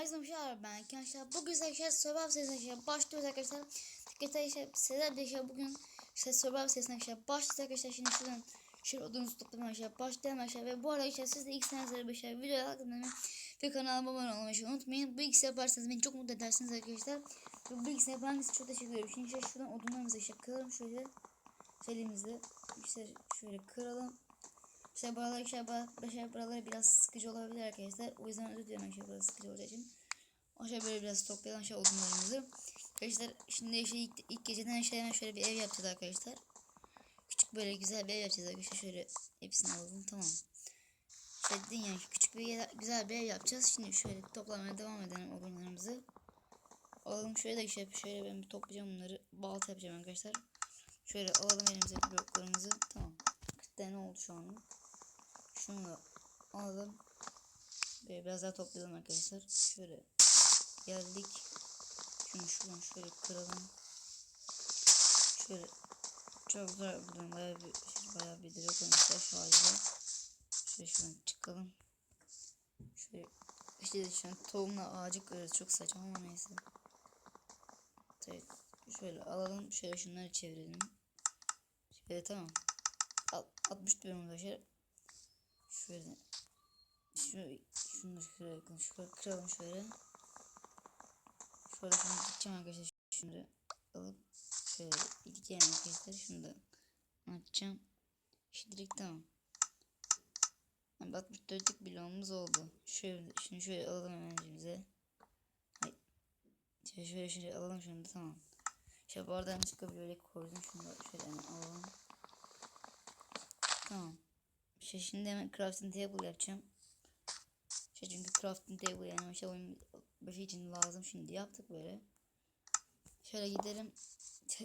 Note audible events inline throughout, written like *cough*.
Herkese merhaba ben arkadaşlar. Bugün arkadaşlar Survivor serisine arkadaşlar başlıyoruz arkadaşlar. Dikkat arkadaşlar de arkadaşlar bugün işte Survivor serisine arkadaşlar başlıyoruz arkadaşlar. Şimdi şuradan şöyle odunuzu toplamaya arkadaşlar başlayalım arkadaşlar. Ve bu arada arkadaşlar siz de ilk senizleri arkadaşlar video hakkında ve kanalıma abone olmayı unutmayın. Bu ikisi yaparsanız beni çok mutlu edersiniz arkadaşlar. Ve bu ikisini yapan çok teşekkür ederim. Şimdi şuradan odunlarımızı işte kıralım şöyle. Elimizde işte şöyle kıralım. İşte buralar işte buralar, buralar biraz sıkıcı olabilir arkadaşlar. O yüzden özür dilerim arkadaşlar biraz sıkıcı olacağı için. Aşağı böyle biraz toplayalım aşağı odunlarımızı. Arkadaşlar şimdi işte ilk, ilk geceden işte hemen şöyle bir ev yapacağız arkadaşlar. Küçük böyle güzel bir ev yapacağız arkadaşlar. Şöyle hepsini alalım tamam. İşte dedin yani küçük bir güzel bir ev yapacağız. Şimdi şöyle toplamaya devam edelim odunlarımızı. Alalım şöyle de işte şöyle ben bir toplayacağım bunları. Balta yapacağım arkadaşlar. Şöyle alalım elimize bloklarımızı. Tamam. 40 tane oldu şu an. Şunu da alalım. Böyle biraz daha toplayalım arkadaşlar. Şöyle geldik. Şunu şuradan şöyle kıralım. Şöyle çok güzel buradan bayağı bir bayağı bir direk koymuşlar şu ağaçta. Şöyle şuradan çıkalım. Şöyle işte şu an tohumla ağacı kırıyoruz. Çok saçma ama neyse. Evet. Şöyle alalım. Şöyle şunları çevirelim. Şöyle tamam. 60 bölüm arkadaşlar. Şöyle şöyle şunu da şuraya yakın şöyle kıralım şöyle. Şöyle şunu dikeceğim arkadaşlar şunu alıp şöyle dikeceğim arkadaşlar şunu da açacağım. Şimdilik tamam. Yani 64'lük bloğumuz oldu. Şöyle şunu şöyle alalım. Hayır. Şöyle şöyle şöyle alalım şunu da tamam. Şöyle yanlışlıkla böyle koydum şunu da şöyle alalım. Tamam. Şey şimdi hemen crafting table yapacağım. Şey çünkü crafting table yani şey oyun başı için lazım şimdi yaptık böyle. Şöyle gidelim.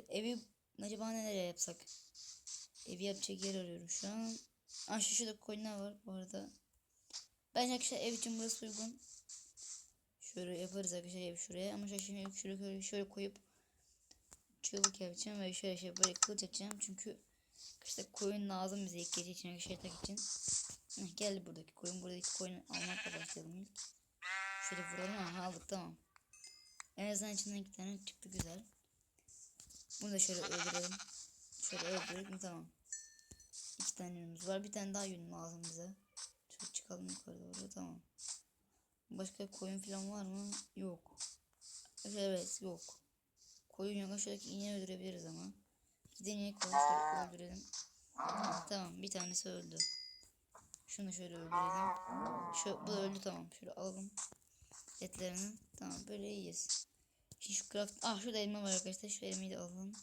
Evi acaba nereye yapsak? Evi yapacak yer arıyorum şu an. Aa şu şurada koyunlar var bu arada. Bence arkadaşlar ev için burası uygun. Şöyle yaparız arkadaşlar ev şuraya ama şöyle şimdi şöyle, şöyle, şöyle koyup çığlık yapacağım ve şöyle şey böyle kılıç açacağım çünkü işte koyun lazım bize ilk gece için şey tak için. Geldi buradaki koyun. Buradaki koyunu almakla başlayalım ilk. Şöyle vuralım. Aha aldık tamam. En azından içinden iki tane çıktı güzel. Bunu da şöyle öldürelim. Şöyle öldürelim tamam. İki tane yünümüz var. Bir tane daha yün lazım bize. Şöyle çıkalım yukarı doğru tamam. Başka koyun falan var mı? Yok. Evet yok. Koyun yok. Şöyle iğne öldürebiliriz ama. Var. Şöyle öldürelim. Tamam, bir tanesi öldü. Şunu şöyle öldürelim. Şu bu öldü tamam. Şöyle alalım etlerini. Tamam böyle iyiyiz. Şimdi şu craft ah şurada elma var arkadaşlar. Şu elmayı da alalım.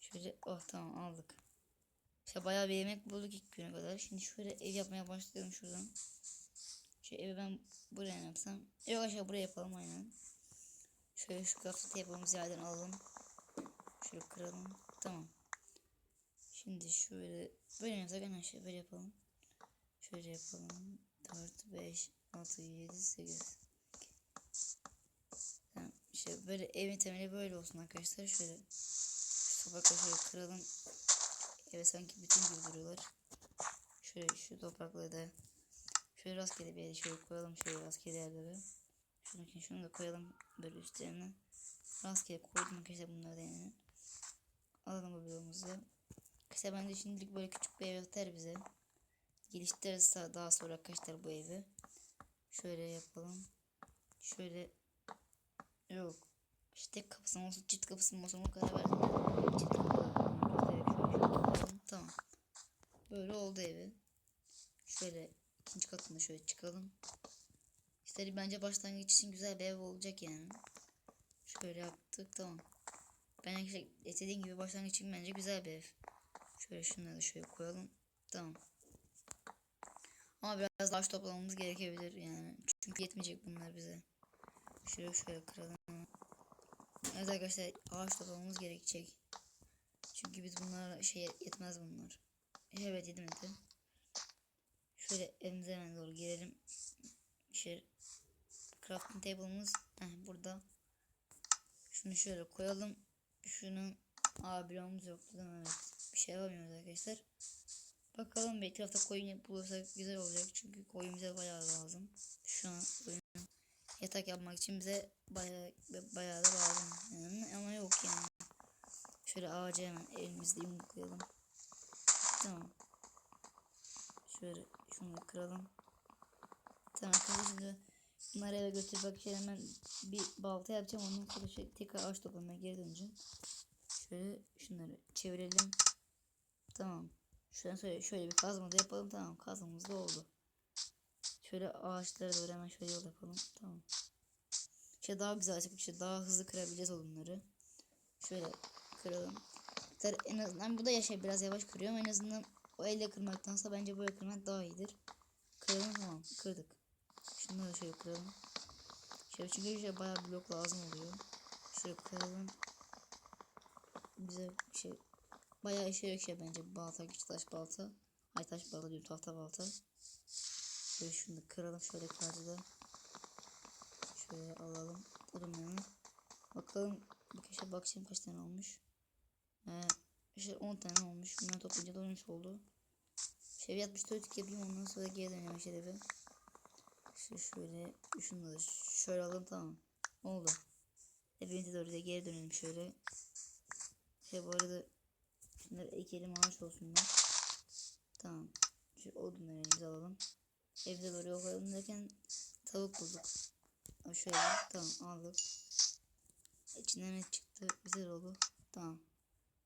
Şöyle oh tamam aldık. İşte bayağı bir yemek bulduk ilk güne kadar. Şimdi şöyle ev yapmaya başlayalım şuradan. Şu evi ben buraya yapsam. Yok aşağı buraya yapalım aynen. Şöyle şu craft table'ımızı yerden alalım. Şöyle kıralım. Tamam. Şimdi şöyle böyle yapsak şey böyle yapalım. Şöyle yapalım. 4, 5, 6, 7, 8. Tamam. İşte böyle evin temeli böyle olsun arkadaşlar. Şöyle toprakla şöyle kıralım. Eve sanki bütün gibi duruyorlar. Şöyle şu toprakları da şöyle rastgele bir yere şöyle koyalım. Şöyle rastgele yerlere. Şunu, şunu da koyalım böyle üstlerine. Rastgele koydum arkadaşlar bunları da yani. Alalım bu bloğumuzu. İşte bence şimdilik böyle küçük bir ev yeter bize. Geliştiririz daha sonra arkadaşlar bu evi. Şöyle yapalım. Şöyle yok. İşte kapısı olsun çift kapısı olsun o kadar verdim. Çift kapısı. Tamam. Böyle oldu evi. Şöyle ikinci katında şöyle çıkalım. İşte bence başlangıç için güzel bir ev olacak yani. Şöyle yaptık tamam. Ben istediğim gibi başlangıç için bence güzel bir ev. Şöyle şunları da şöyle koyalım. Tamam. Ama biraz daha toplamamız gerekebilir yani. Çünkü yetmeyecek bunlar bize. Şöyle şöyle kıralım. Evet arkadaşlar ağaç toplamamız gerekecek. Çünkü biz bunlara şey yetmez bunlar. Evet yedim. Şöyle evimize hemen doğru girelim. Şöyle crafting table'ımız burada. Şunu şöyle koyalım. Şunun Aa bloğumuz değil mi? Evet. Bir şey yapamıyoruz arkadaşlar. Bakalım bir etrafta koyun bulursak güzel olacak. Çünkü koyun bize bayağı lazım. Şu an koyun yatak yapmak için bize bayağı bayağı da lazım. Yani ama yok yani. Şöyle ağaca hemen elimizde yumruklayalım. Tamam. Şöyle şunu kıralım. Tamam arkadaşlar bunları eve götürüp bak şöyle hemen bir balta yapacağım. Ondan sonra tekrar ağaç toplamaya geri döneceğim. Şöyle şunları çevirelim. Tamam. Şuradan şöyle, şöyle bir kazma da yapalım. Tamam kazmamız da oldu. Şöyle ağaçlara doğru hemen şöyle yol yapalım. Tamam. İşte daha güzel açıp işte daha hızlı kırabileceğiz odunları. Şöyle kıralım. En azından bu da yaşa biraz yavaş kırıyor ama en azından o elle kırmaktansa bence böyle kırmak daha iyidir. Kıralım tamam kırdık. Şunları da şöyle kıralım. Şöyle çünkü işte bayağı blok lazım oluyor. Şöyle kıralım. Bize şey bayağı işe yarıyor şey bence balta taş balta. Ay taş balta diyorum tahta balta. Şöyle şunu da kıralım şöyle karşıda. Şöyle alalım. Durmayalım. Bakalım bu köşe bakayım kaç tane olmuş. Ee, işte 10 tane olmuş. Bunları toplayınca da 13 oldu. Şey 64 yapayım ondan sonra geri dönüyorum işte İşte şöyle şunu da şöyle alalım tamam. Oldu. Evimize doğru da geri dönelim şöyle. Şey bu arada şunları ekelim ağaç olsunlar. Tamam. Şu odunları elimize alalım. Evde doğru yol koyalım derken tavuk bulduk. Ama şöyle tamam aldık. İçinden ne çıktı? Güzel oldu. Tamam.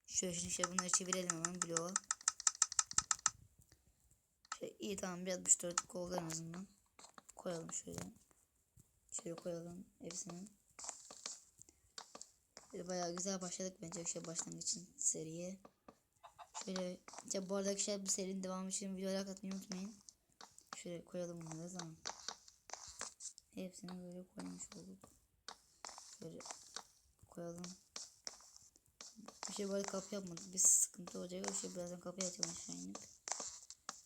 Şöyle şimdi şey bunları çevirelim hemen bloğa. Şey, iyi tamam bir 64 oldu en azından. Koyalım şöyle. Şöyle koyalım hepsini. Böyle bayağı güzel başladık bence şey başlangıç için seriye. Şöyle işte bu arada arkadaşlar bu serinin devamı için videoya like atmayı unutmayın. Şöyle koyalım bunları zaman. Hepsini böyle koymuş olduk. Şöyle koyalım. Bir şey böyle kapı yapmadık. Bir sıkıntı olacak. Bir şey birazdan kapı açalım aşağı inip.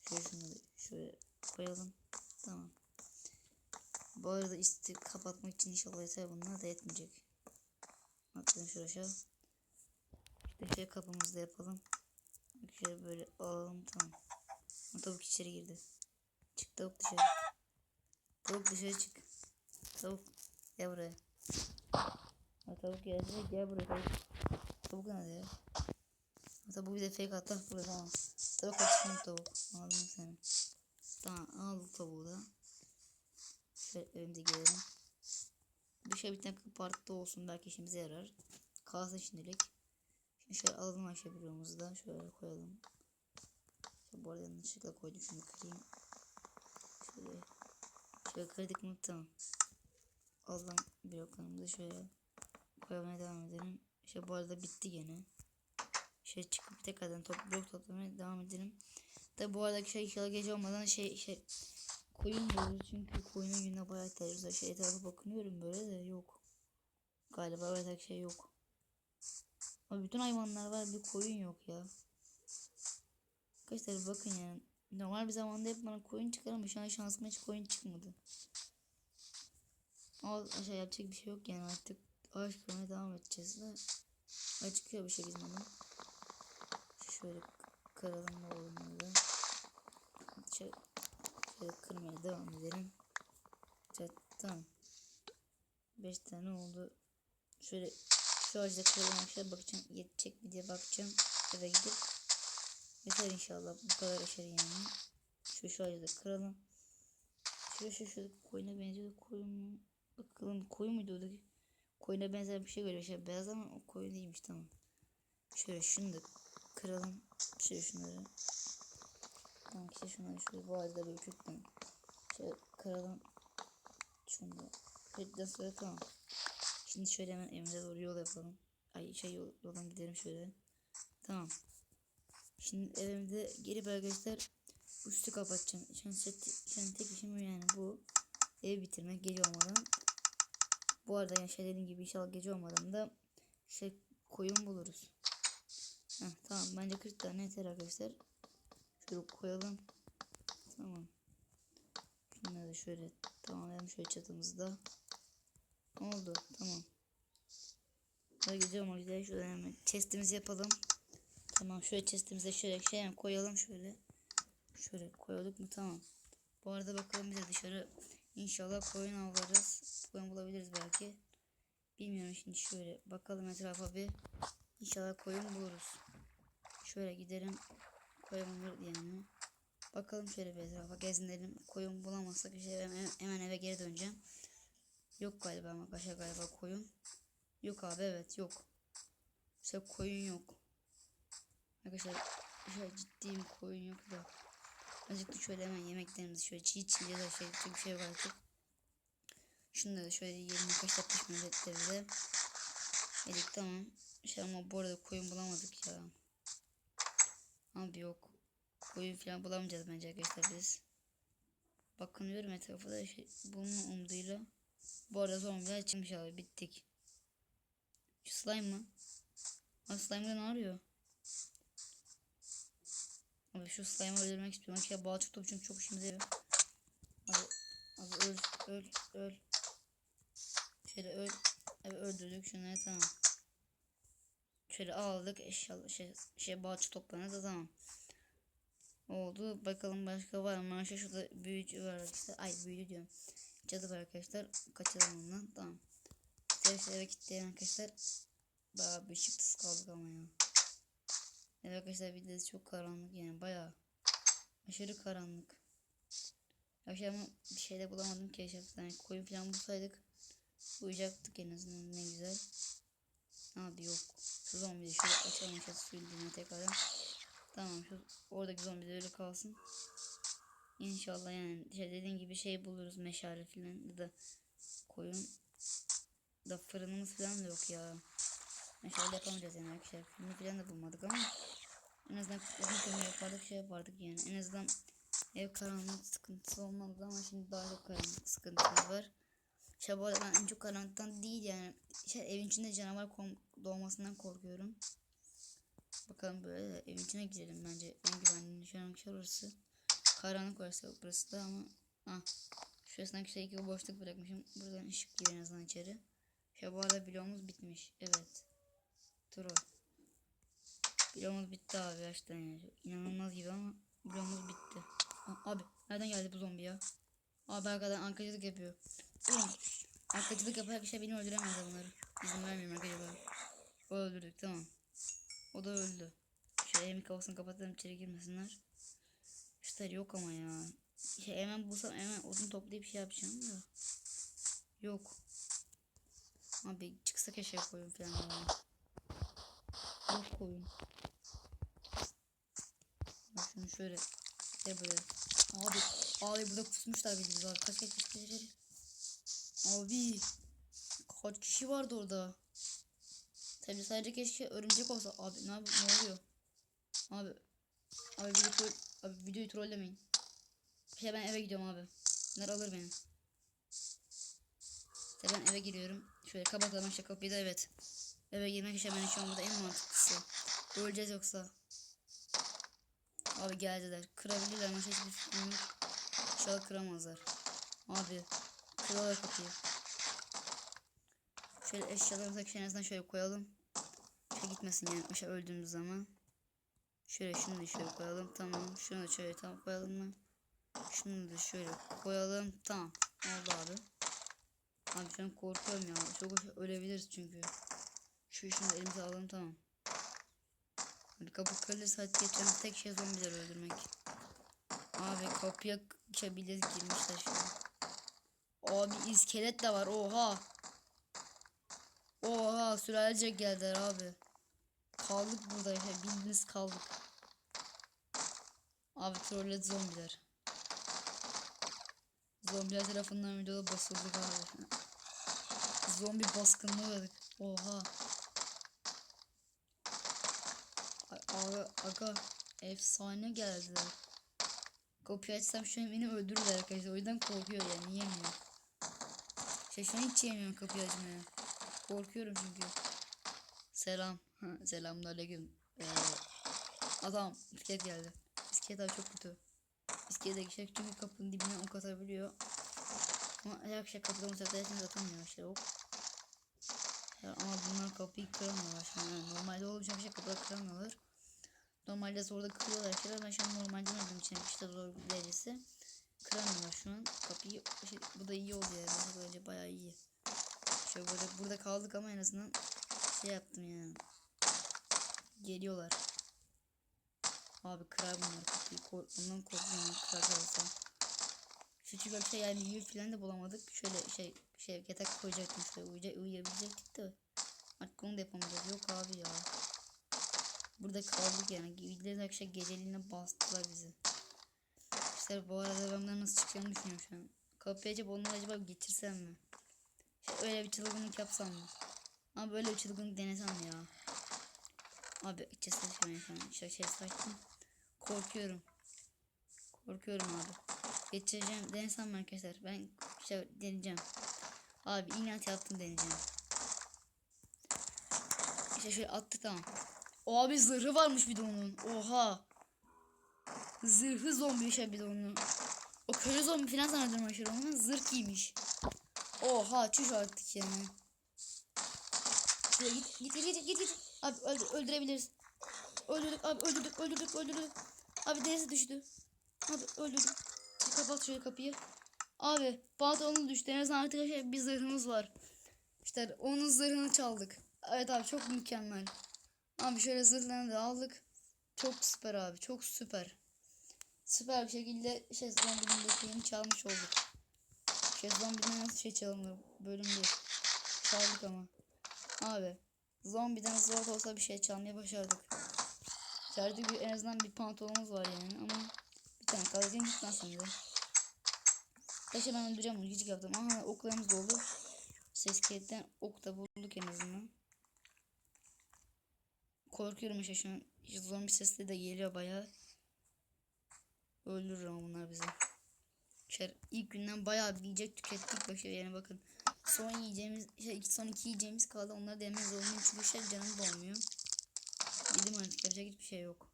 Şöyle şunları şöyle koyalım. Tamam. Bu arada üstü kapatmak için inşallah yeter bunlar da yetmeyecek. Atlayalım şuraya aşağı. İşte şöyle kapımızı da yapalım. Şöyle böyle alalım tamam. O tavuk içeri girdi. Çık tavuk dışarı. Tavuk dışarı çık. Tavuk gel buraya. Ha, tavuk gelse gel buraya tavuk. Tavuk nerede ya? Ha, Tavuk bir de fake attı buraya tamam. Tavuk açsın tavuk. Aldım seni. Tamam aldık tavuğu da. Şöyle evimize gelelim. Bir şey tane parkta olsun belki işimize yarar. Kalsın şimdilik. Şimdi şöyle alalım aşağı bloğumuzu da şöyle koyalım. Şöyle bu arada yanlışlıkla koydum şunu kırayım. Şöyle, şöyle kırdık mı tamam. Alalım bloklarımızı şöyle koymaya devam edelim. İşte bu arada bitti gene. Şöyle çıkıp tekrardan top, blok toplamaya devam edelim. Tabi bu aradaki şey inşallah gece olmadan şey şey koyun buluruz çünkü koyunun gününe bayağı ihtiyacımız var. Şey etrafa bakınıyorum böyle de yok. Galiba öyle şey yok. Ama bütün hayvanlar var bir koyun yok ya. Arkadaşlar bakın yani. Normal bir zamanda hep bana koyun çıkar ama şu an şansıma hiç koyun çıkmadı. Ama aşağı yapacak bir şey yok yani artık ağaç kırmaya devam edeceğiz de. Ay çıkıyor bir bizim ama. Şöyle kıralım oğlumları. Şöyle, şöyle kırmaya devam edelim. Şöyle, tamam. 5 tane oldu. Şöyle şu ağaçta kıralım aşağı bakacağım. Yetecek mi diye bakacağım. Eve gidip. Yeter inşallah bu kadar aşırı yani. Şu şu ağacı da kıralım. Şu şu şu koyuna benziyor koyun bakalım koyun muydu oradaki? Koyuna benzer bir şey görüyor şey beyaz ama o koyun değilmiş tamam. Şöyle şunu da kıralım. Şöyle şunları tamam işte şunları şöyle bu ağacı da böyle çökten şöyle kıralım şunu da sonra tamam Şimdi şöyle hemen evimize doğru yol yapalım. Ay şey yol, yoldan gidelim şöyle. Tamam. Şimdi evimde geri arkadaşlar üstü kapatacağım. Şu an tek işim yani bu. Evi bitirmek gece olmadan. Bu arada yani şey dediğim gibi inşallah gece olmadan da şey koyun buluruz. Heh, tamam bence 40 tane yeter arkadaşlar. Şöyle koyalım. Tamam. Şunları da şöyle tamamlayalım şöyle çatımızda. Oldu tamam. Hadi gidiyorum güzel şöyle hemen chestimizi yapalım. Tamam şöyle chestimize şöyle şey koyalım şöyle. Şöyle koyduk mu tamam. Bu arada bakalım bize dışarı İnşallah koyun avlarız. Koyun bulabiliriz belki. Bilmiyorum şimdi şöyle bakalım etrafa bir. İnşallah koyun buluruz. Şöyle gidelim. Koyun bulur yani. Bakalım şöyle bir etrafa gezinelim. Koyun bulamazsak işte hemen, eve geri döneceğim. Yok galiba ama başka galiba koyun. Yok abi evet yok. İşte koyun yok. Arkadaşlar şöyle ciddiyim koyun yok da. Azıcık şöyle hemen yemeklerimizi şöyle çiğ çiğ ya da şey bir şey yok artık. Şunları da şöyle yiyelim birkaç dakika pişmeli etleri Yedik tamam. Şey ama bu arada koyun bulamadık ya. Abi yok. Koyun falan bulamayacağız bence arkadaşlar biz. Bakınıyorum etrafa da şey, bunun umuduyla. Bu arada zombiler çıkmış abi bittik. Şu slime mı? Abi slime'da ne arıyor? Abi şu slime'ı öldürmek istiyorum. Ki balçık topu çünkü çok işimize yarıyor. Abi, abi öl öl öl. Şöyle öl. Evet öldürdük şunları tamam. Şöyle aldık eşyalı şey, şey balçık toplarını da tamam. Oldu. Bakalım başka var mı? Şu şurada büyücü var arkadaşlar. Ay büyücü diyorum. Cadı var arkadaşlar. Kaçalım ondan. Tamam. İşte eve kilitleyen arkadaşlar. Bayağı bir çıktız kaldık ama ya. Evet arkadaşlar bir çok karanlık yani bayağı. Aşırı karanlık. Akşam bir şey de bulamadım ki yaşadık. Yani koyun falan bulsaydık uyuyacaktık en azından ne güzel. Abi yok. Şu zombi de şöyle açalım dibine tekrardan. Tamam şu oradaki zombi öyle kalsın. İnşallah yani şey dediğim gibi şey buluruz meşale falan ya da koyun da fırınımız falan da yok ya. Meşale yapamayacağız yani arkadaşlar. Fırını falan da bulmadık ama en azından uzun fırını yapardık şey yapardık yani. En azından ev karanlık sıkıntısı olmadı ama şimdi daha çok karanlık sıkıntımız var. Şey bu arada ben en çok karanlıktan değil yani şey, evin içinde canavar doğmasından korkuyorum. Bakalım böyle evin içine girelim bence en güvenli şu an şey orası. Karanlık orası burası da ama ah şurasından işte iki boşluk bırakmışım. Buradan ışık giriyor en azından içeri. Şu bu arada bloğumuz bitmiş. Evet. Troll. Bloğumuz bitti abi gerçekten yani. İnanılmaz gibi ama bloğumuz bitti. Abi nereden geldi bu zombi ya? Abi arkadan ankacılık yapıyor. Ulan. Ankacılık yaparak işte beni öldüremez bunları. İzin vermiyorum arkadaşlar. O öldürdük tamam. O da öldü. Şöyle hem kafasını kapatalım içeri girmesinler. İşte yok ama ya. Şey hemen bulsam hemen odun toplayıp şey yapacağım da. Yok. Abi çıksa keşke koyun falan ya. Yok koyun. Bak şunu şöyle. Şey böyle. Abi. Abi burada kusmuşlar bizi. Abi. Kaç kaç kaç. Abi. Kaç kişi vardı orada? Tabii sadece keşke örümcek olsa. Abi ne, yap- ne oluyor? Abi. Abi video troll, abi videoyu trollemeyin. Şey ben eve gidiyorum abi. Bunlar alır beni. İşte ben eve giriyorum. Şöyle kapatalım işte kapıyı da evet. Eve girmek işte benim şu an burada en mantıklısı. Öleceğiz yoksa. Abi geldiler. Kırabilirler ama hiçbir fikrim yok. İnşallah kıramazlar. Abi. Kırıyorlar kapıyı. Şöyle eşyalarımızı en şöyle koyalım. Şöyle gitmesin yani aşağı öldüğümüz zaman. Şöyle şunu da şöyle koyalım. Tamam. Şunu da şöyle tam koyalım mı? Şunu da şöyle koyalım. Tamam. Oldu abi. Abi şu korkuyorum ya. Çok ölebiliriz çünkü. Şu da elimize alalım tamam. Kapı kırılırsa hadi geçen tek şey zombileri öldürmek. Abi kapıya geçebiliriz girmişler şu an. Abi iskelet de var oha. Oha sürelece geldiler abi. Kaldık burada ya bildiğiniz kaldık. Abi trolled zombiler. Zombiler tarafından videoda basıldık abi. Zombi baskınına uğradık. Oha. Ay, Aga, aga efsane geldiler. Kapıyı açsam şu an beni öldürürler arkadaşlar. O yüzden korkuyor yani yiyemiyor. Şey şu an hiç yiyemiyorum kapıyı açmaya. Korkuyorum çünkü. Selam. Selamünaleyküm. Ee, adam iskelet geldi. İskelet abi çok kötü. İskelet geçecek çünkü kapının dibine ok atabiliyor. Ama her şey kapıda mutlaka hepsini atamıyor işte ok. Ama bunlar kapıyı kıramıyorlar an. Yani normalde olacak şey kapıda kıramıyorlar. Normalde zorda kırıyorlar şeyler. Ben şu an normalde oynadığım için işte zor derecesi. kıramıyorlar şu an. Kapıyı şey, bu da iyi oldu yani. Bence bayağı iyi. Şöyle burada, burada kaldık ama en azından şey yaptım yani. Geliyorlar. Abi kırar bunlar kapıyı. Kork ondan korkuyorum. Kırar. Şu çikolata şey yani yül falan da bulamadık. Şöyle şey şey yatak koyacaktım şöyle uyuya, uyuyabilecektik de. Artık onu da yapamayacağız. Yok abi ya. Burada kaldık yani. Gideriz akşam geceliğine bastılar bizi. İşte bu arada ben bunların nasıl çıkacağını düşünüyorum şu an. Kapıyı açıp onları acaba geçirsem mi? Şey, öyle bir çılgınlık yapsam mı? Ama böyle bir çılgınlık denesem ya? Abi içeceğiz saçmayın şu an. İşte şey saçtım. Korkuyorum. Korkuyorum abi. Geçireceğim. Denesem mi arkadaşlar? Ben şey deneyeceğim. Abi inat yaptım deneyeceğim. İşte şöyle attı tamam. Abi zırhı varmış bir de onun. Oha. Zırhı zombi şey bir de onun. O köylü zombi falan zannediyorum aşırı onun zırh giymiş. Oha çüş artık yani. Şuraya git git git git git. Abi öldür, öldürebiliriz. Öldürdük abi öldürdük öldürdük öldürdük. Abi denize düştü. Abi öldürdük. Kapat şöyle kapıyı. Abi pantolonu düştü. En azından artık bir zırhımız var. İşte onun zırhını çaldık. Evet abi çok mükemmel. Abi şöyle zırhlarını da aldık. Çok süper abi. Çok süper. Süper bir şekilde şey zombinin şeyini çalmış olduk. Şey zombiden nasıl şey çalınır? Bölüm bir. Çaldık ama. Abi. Zombiden zor olsa bir şey çalmaya başardık. Bir, en azından bir pantolonumuz var yani ama bir tane kalacağım gitmez sanırım. Taşı ben öldüreceğim onu gıcık yaptım. Aha oklarımız doldu. Ses ok da bulduk en azından. Korkuyorum işte şu an. Zombi sesleri de geliyor bayağı. Öldürür ama bunlar bizi. İşte ilk günden bayağı bir yiyecek tükettik başa yani bakın. Son yiyeceğimiz, şey, son iki yiyeceğimiz kaldı. Onları da yemek zorundayım çünkü şey canım dolmuyor. Yedim artık yapacak hiçbir şey yok.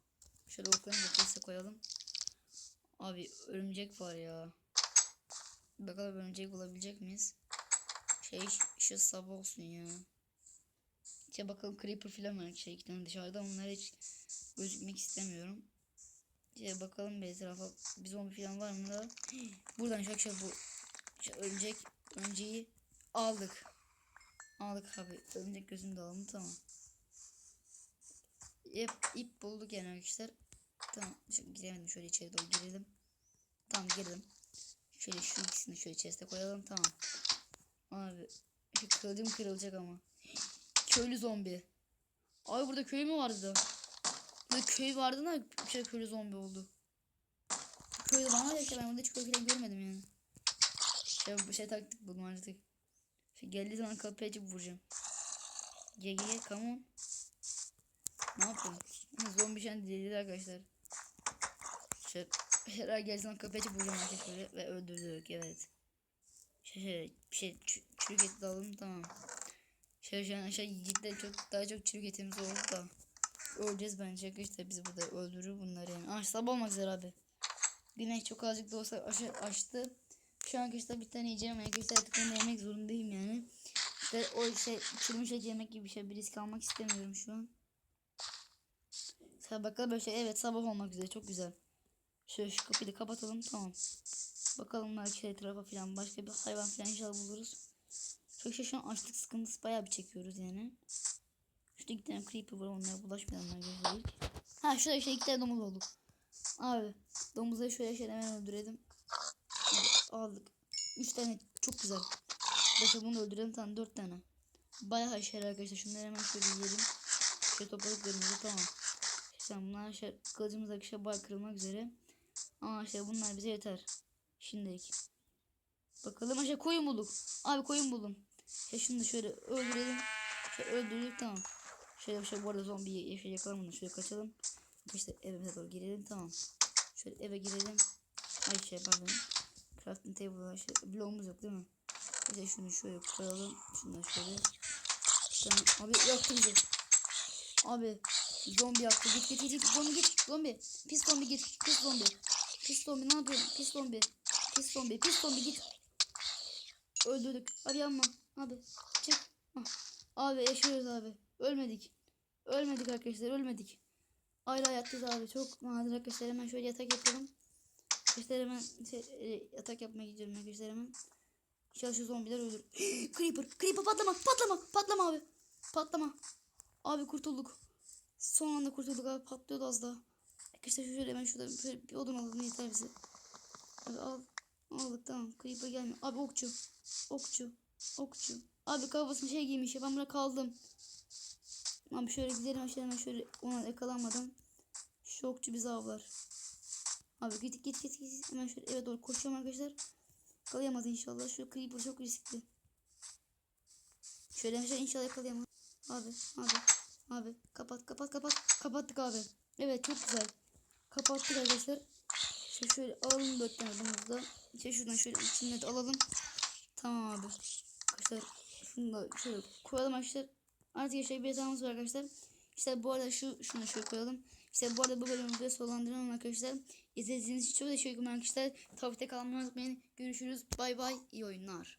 Şöyle oklarını da koyalım. Abi örümcek var ya. Bakalım örümcek bulabilecek miyiz? Şey şu sabah olsun ya. İşte bakalım creeper falan var şey iki tane dışarıda onlara hiç gözükmek istemiyorum. İşte bakalım bir etrafa bir zombi falan var mı da. *gasps* Buradan çok şey bu şey örümcek önceyi aldık. Aldık abi. Örümcek gözünü de alalım tamam. İp, ip bulduk yani arkadaşlar. Tamam. Şu, giremedim şöyle içeri doğru girelim. Tamam girdim. Şöyle şu ikisini şöyle chest'e koyalım tamam. Abi şu kılıcım kırılacak ama. Köylü zombi. Abi burada köy mü vardı? Burada köy vardı da bir şey köylü zombi oldu. Köy bana da ben burada hiç köy görmedim yani. Bir şey taktik buldum artık. Şey, geldiği zaman kapıyı açıp vuracağım. Gel gel come on. Ne yapıyorsun? Zombi şu an delirdi arkadaşlar. Şey, herhalde geldiği zaman kapıyı açıp vuracağım arkadaşlar ve öldürdük evet. Şey, şey, bir şey çürük et de alalım tamam. Şu an aşağı cidden çok daha çok çürük etimiz oldu da. Öleceğiz bence arkadaşlar bizi burada öldürür bunlar yani. Ah sabah olmak üzere abi. Güneş çok azıcık da olsa aşı, açtı. Şu an arkadaşlar bir tane yiyeceğim. Arkadaşlar artık onu yemek zorundayım yani. İşte o şey çürümüş et yemek gibi bir şey. Bir risk almak istemiyorum şu an. Sabah bakalım böyle şey. Evet sabah olmak üzere çok güzel. Şöyle şu kapıyı da kapatalım tamam. Bakalım belki şey etrafa falan başka bir hayvan falan inşallah buluruz. Şey şu an açlık sıkıntısı bayağı bir çekiyoruz yani. Şurada iki tane creeper var onlara bulaşmayalım arkadaşlar. Ha şurada işte iki tane domuz olduk. Abi domuzları şöyle şöyle hemen öldürelim. Aldık. Üç tane çok güzel. Başka bunu öldürelim tamam dört tane. Bayağı yarar arkadaşlar. Şunları hemen şöyle yiyelim. Şöyle topladıklarımızı tamam. Sen bunlar şey, kılıcımız arkadaşlar bayağı kırılmak üzere. Ama işte bunlar bize yeter. Şimdilik. Bakalım aşağı koyun bulduk. Abi koyun buldum. Ya şunu da şöyle öldürelim. Şöyle öldürdük tamam. Şöyle bir şey bu arada zombi yaşa yakalamadan şöyle kaçalım. İşte evimize doğru girelim tamam. Şöyle eve girelim. Ay şey pardon. Crafting table var. Şey, bloğumuz yok değil mi? De şunu şöyle koyalım. Şunu da şöyle. Tamam. Abi yaktı bizi. Abi zombi yaktı. Git git git. Zombi git. Zombi. Pis zombi git. Pis zombi. Pis zombi ne yapıyorsun? Pis zombi. Pis zombi. Pis zombi git. Öldürdük. Abi yanma. Abi çık. Ah. Abi yaşıyoruz abi. Ölmedik. Ölmedik arkadaşlar ölmedik. Ayrı hayattayız abi. Çok nadir arkadaşlar. Hemen şöyle yatak yapalım. Arkadaşlar hemen şey, e, atak yapmaya gidiyorum arkadaşlar hemen. İnşallah şu zombiler ölür. *gasps* Creeper, Creeper patlama, patlama, patlama abi. Patlama. Abi kurtulduk. Son anda kurtulduk abi patlıyordu az daha. Arkadaşlar şöyle hemen şurada şöyle bir odun alalım yeter bize. Abi al. Aldık tamam. Creeper gelmiyor. Abi okçu. Okçu. Okçu. Abi kafasına şey giymiş ya ben burada kaldım. Abi şöyle gidelim aşağı hemen şöyle ona yakalanmadan. Şu okçu bizi avlar. Abi git git git git. Hemen şöyle eve doğru koşuyorum arkadaşlar. Yakalayamaz inşallah. Şu creeper çok riskli. Şöyle şöyle inşallah yakalayamaz. Abi abi abi kapat kapat kapat. Kapattık abi. Evet çok güzel. Kapattık arkadaşlar. İşte şöyle alalım dört tane bunları da. İşte şuradan şöyle içinde de alalım. Tamam abi. Arkadaşlar şunu da şöyle koyalım arkadaşlar. Artık yaşayıp bir yatağımız var arkadaşlar. İşte bu arada şu şunu şöyle koyalım. İşte bu arada bu bölümü de sonlandıralım arkadaşlar. İzlediğiniz için çok teşekkür ederim arkadaşlar. Takipte kalmayı unutmayın. Görüşürüz. Bay bay. İyi oyunlar.